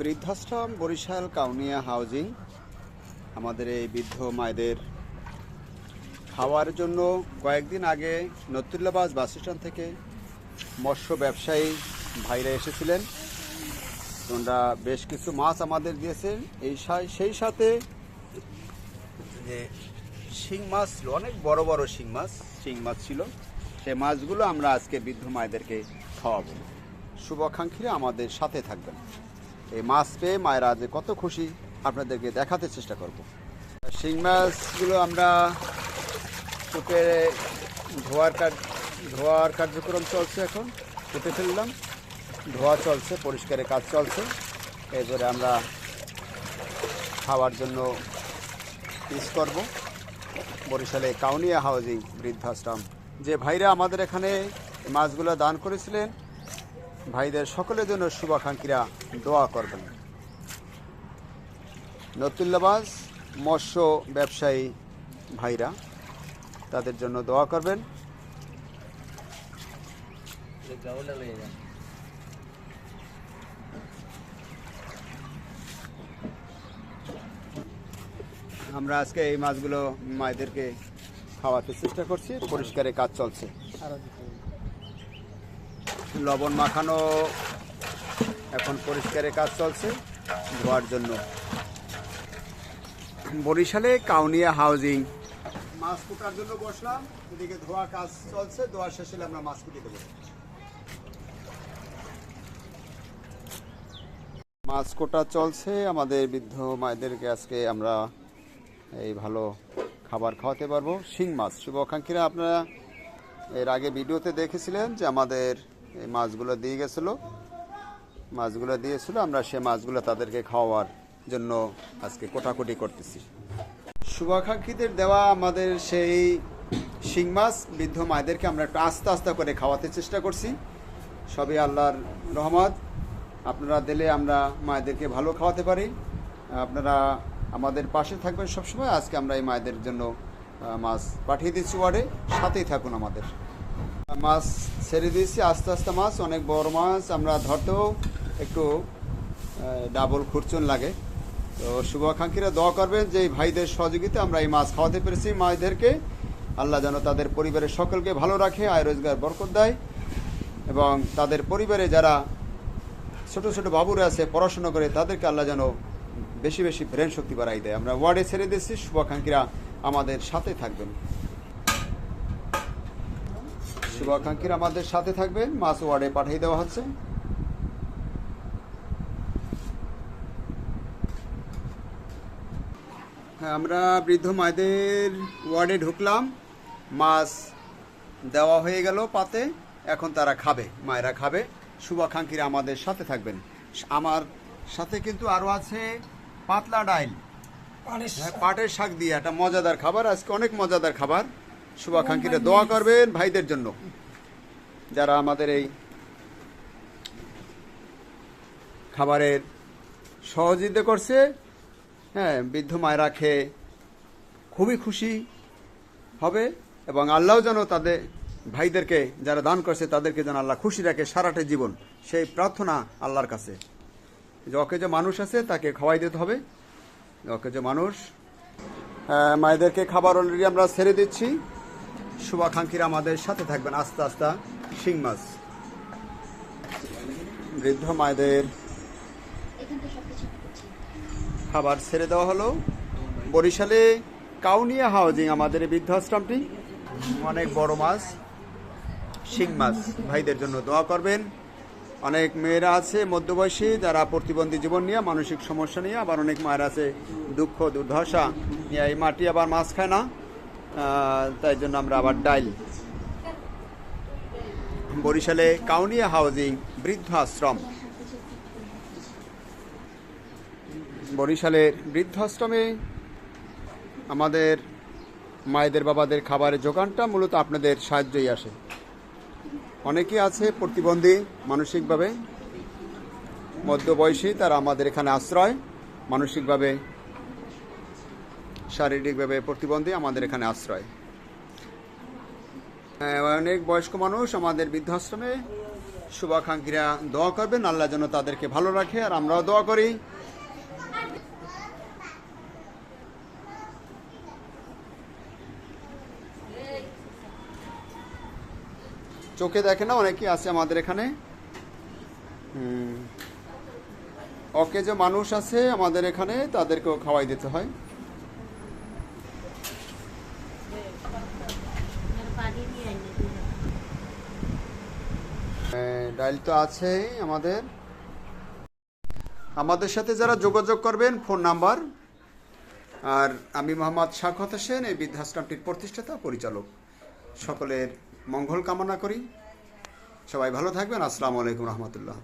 বৃদ্ধাশ্রম, বরিশাল, কাউনিয়া হাউজিং, আমাদের এই বৃদ্ধ মায়েদের খাওয়ার জন্য কয়েকদিন আগে নতুল্লাবাজ বাস স্ট্যান্ড থেকে মৎস্য ব্যবসায়ী ভাইরা এসেছিলেন। তোমরা বেশ কিছু মাছ আমাদের দিয়েছেন। এই সেই সাথে যে শিং মাছ ছিল, অনেক বড় বড় শিং মাছ শিং মাছ ছিল সেই মাছগুলো আমরা আজকে বৃদ্ধ মায়েদেরকে খাওয়াবো। শুভাকাঙ্ক্ষীরা আমাদের সাথে থাকবেন। এই মাছ পেয়ে মায়েরা যে কত খুশি, আপনাদেরকে দেখাতে চেষ্টা করব। শিং মাছগুলো আমরা কুটে ধোয়ার কাজ, ধোয়ার কার্যক্রম চলছে এখন কুটে ফেললাম। ধোয়া চলছে পরিষ্কারের কাজ চলছে। এরপরে আমরা খাওয়ার জন্য পিস করব। বরিশালে কাউনিয়া হাউজিং বৃদ্ধাশ্রম। যে ভাইরা আমাদের এখানে মাছগুলো দান করেছিলেন ভাইদের সকলের জন্য শুভাকাঙ্ক্ষীরা দোয়া করবেন। নতুল্লাবাজ মৎস্য ব্যবসায়ী ভাইরা, তাদের জন্য দোয়া করবেন। আমরা আজকে এই মাছগুলো মায়েদেরকে খাওয়াতে চেষ্টা করছি। পরিষ্কারে কাজ চলছে। লবণ মাখানো এখন পরিষ্কারের কাজ চলছে, ধোয়ার জন্য। বরিশালে কাউনিয়া হাউজিং। মাছ কুটার জন্য বসলাম, এদিকে ধোয়া কাজ চলছে, ধোয়া শেষ আমরা মাছ কুটি দেবো। মাছ কোটা চলছে, আমাদের বৃদ্ধ মায়েদেরকে আজকে আমরা এই ভালো খাবার খাওয়াতে পারব। শিং মাছ। শুভাকাঙ্ক্ষীরা আপনারা এর আগে ভিডিওতে দেখেছিলেন যে আমাদের এই মাছগুলো দিয়ে গেছিল। মাছগুলো দিয়েছিল আমরা সে মাছগুলো তাদেরকে খাওয়ার জন্য আজকে কোটাকুটি করতেছি। শুভাকাঙ্ক্ষীদের দেওয়া আমাদের সেই শিং মাছ, বৃদ্ধ মায়েদেরকে আমরা একটু আস্তে আস্তে করে খাওয়াতে চেষ্টা করছি। সবই আল্লাহর রহমত। আপনারা দিলে আমরা মায়েদেরকে ভালো খাওয়াতে পারি। আপনারা আমাদের পাশে থাকবেন সবসময়। আজকে আমরা এই মায়েদের জন্য মাছ পাঠিয়ে দিচ্ছি ওয়ার্ডে। সাথেই থাকুন আমাদের। মাছ ছেড়ে দিয়েছি। আস্তে আস্তে মাছ, অনেক বড় মাছ, আমরা ধরতেও একটু ডাবল খুরচুন লাগে। তো শুভাকাঙ্ক্ষীরা দোয়া করবেন যে ভাইদের সহযোগিতা আমরা এই মাছ খাওয়াতে পেরেছি। মাছদেরকে আল্লাহ যেন তাদের পরিবারের সকলকে ভালো রাখে, আয় রোজগার বরকত দেয় এবং তাদের পরিবারে যারা ছোট ছোট বাবুরা আছে, পড়াশোনা করে, তাদেরকে আল্লাহ যেন বেশি বেশি ব্রেন শক্তি বাড়াই দেয়। আমরা ওয়ার্ডে ছেড়ে দিচ্ছি শুভাকাঙ্ক্ষীরা আমাদের সাথে থাকবেন। শুভাকাঙ্ক্ষীরা আমাদের সাথে থাকবেন। মাছ ওয়ার্ডে পাঠিয়ে দেওয়া হচ্ছে। হ্যাঁ আমরা বৃদ্ধ মায়েদের ওয়ার্ডে ঢুকলাম। মাছ দেওয়া হয়ে গেল পাতে। এখন তারা খাবে মায়েরা খাবে। শুভাকাঙ্ক্ষীরা আমাদের সাথে থাকবেন। আমার সাথে কিন্তু আরও আছে পাতলা ডাইল। হ্যাঁ, পাটের শাক দিয়ে একটা মজাদার খাবার। আজকে অনেক মজাদার খাবার। শুভাকাঙ্ক্ষীরা দোয়া করবেন ভাইদের জন্য। যারা আমাদের এই খাবারের সহযোগিতা করছে হ্যাঁ বৃদ্ধ মায়েরা খেয়ে খুবই খুশি হবে এবং আল্লাহ যেন তাদের, ভাইদেরকে যারা দান করছে, তাদেরকে যেন আল্লাহ খুশি রাখে সারাটা জীবন। সেই প্রার্থনা আল্লাহর কাছে। যকে যে মানুষ আছে, তাকে খাওয়াই দিতে হবে। যকে যে মানুষ মায়েদেরকে খাবার অলরেডি আমরা ছেড়ে দিচ্ছি। শুভাকাঙ্ক্ষীরা আমাদের সাথে থাকবেন আস্তে আস্তে শিং মাছ। বৃদ্ধ মায়েদের খাবার ছেড়ে দেওয়া হলো। বরিশালে কাউনিয়া হাউজিং, আমাদের এই বৃদ্ধাশ্রমটি। অনেক বড় মাছ, শিং মাছ। ভাইদের জন্য দোয়া করবেন। অনেক মেয়েরা আছে, মধ্যবয়সী, যারা প্রতিবন্ধী জীবন নিয়ে, মানসিক সমস্যা নিয়ে, আবার অনেক মায়ের আছে, দুঃখ দুর্দশা নিয়ে। এই মাটি আবার মাছ খায় না। তাই জন্য আমরা আবার ডাইল। বরিশালে কাউনিয়া হাউজিং বৃদ্ধাশ্রম। বরিশালের বৃদ্ধাশ্রমে আমাদের মায়েদের বাবাদের খাবারের যোগানটা মূলত আপনাদের সাহায্যই আসে। অনেকে আছে প্রতিবন্ধী, মানসিকভাবে মধ্যবয়সী, তারা আমাদের এখানে আশ্রয়। মানসিকভাবে শারীরিকভাবে প্রতিবন্ধী আমাদের এখানে আশ্রয়। আহ, অনেক বয়স্ক মানুষ আমাদের বৃদ্ধাশ্রমে শুভাকাঙ্ক্ষীরা দোয়া করবেন আল্লাহ যেন তাদেরকে ভালো রাখে আর আমরাও দোয়া করি। চোখে দেখে না অনেকে আছে আমাদের এখানে। হুম। অকে যে মানুষ আছে আমাদের এখানে তাদেরকেও খাওয়াই দিতে হয়। আহ, ডাইল তো আছেই আমাদের। আমাদের সাথে যারা যোগাযোগ করবেন ফোন নাম্বার। আর আমি মোহাম্মদ শাকত হোসেন এই বৃদ্ধাশ্রমটির প্রতিষ্ঠাতা পরিচালক। সকলের মঙ্গল কামনা করি। সবাই ভালো থাকবেন। আসসালামু আলাইকুম রহমতুল্লাহ।